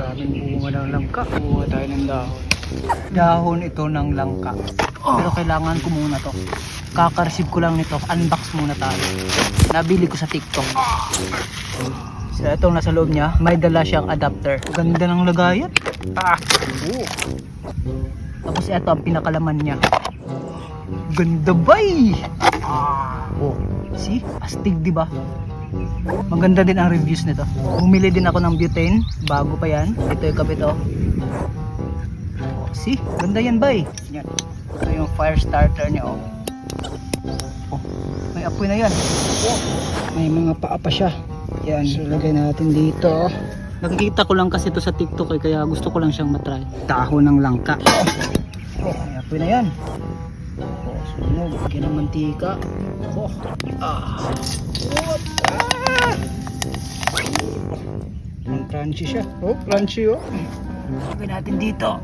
Daming bunga ng langka. Bunga tayo ng dahon. Dahon ito ng langka. Pero kailangan ko muna to. Kaka-receive ko lang nito. Unbox muna tayo. Nabili ko sa TikTok. So itong nasa loob niya, may dala siyang adapter. Ganda ng lagayan. Ah. Oh. Tapos ito ang pinakalaman niya. Ganda! Ah. Oh, see? Astig, di ba? Maganda din ang reviews nito. Bumili din ako ng butane, bago pa yan. Ito yung kabit oh. Oh, see? Ganda yan, bay. Yan. Ito yung fire starter niya oh. Oh, may apoy na yan. May mga paa pa siya. Yan, so lagay natin dito. Nakikita ko lang kasi ito sa TikTok eh, kaya gusto ko lang siyang matry. Taho ng langka. Oh, may apoy na yan. Oh, sunog. Lagyan ng mantika. Oh, ah. What? Crunchy siya. Oh, crunchy oh. Lagay natin dito.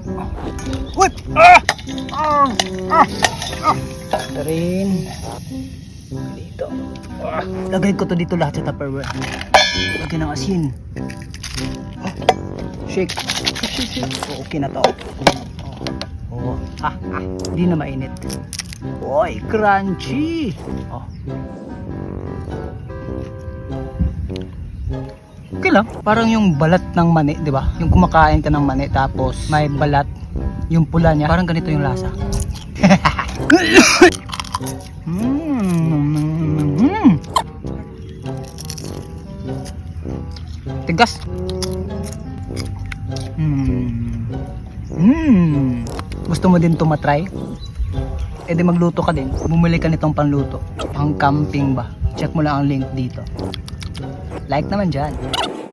What? Ah! Ah! Ah! Ah! Ito rin. Dito. Ah. Lagay ko to dito lahat sa Tupperware. Lagyan ng asin. Ah. Shake. Shake, shake. Oh, okay na to. Oh. Oh. Ah, ah. Hindi na mainit. Oy, crunchy. Oh. Lang. Parang yung balat ng mani, di ba? Yung kumakain ka ng mani tapos may balat, yung pula niya. Parang ganito yung lasa. mm. Tigas. Mm. Mm. Gusto mo din to matry? E di magluto ka din. Bumili ka nitong panluto. Pang camping ba? Check mo lang ang link dito. Like naman dyan.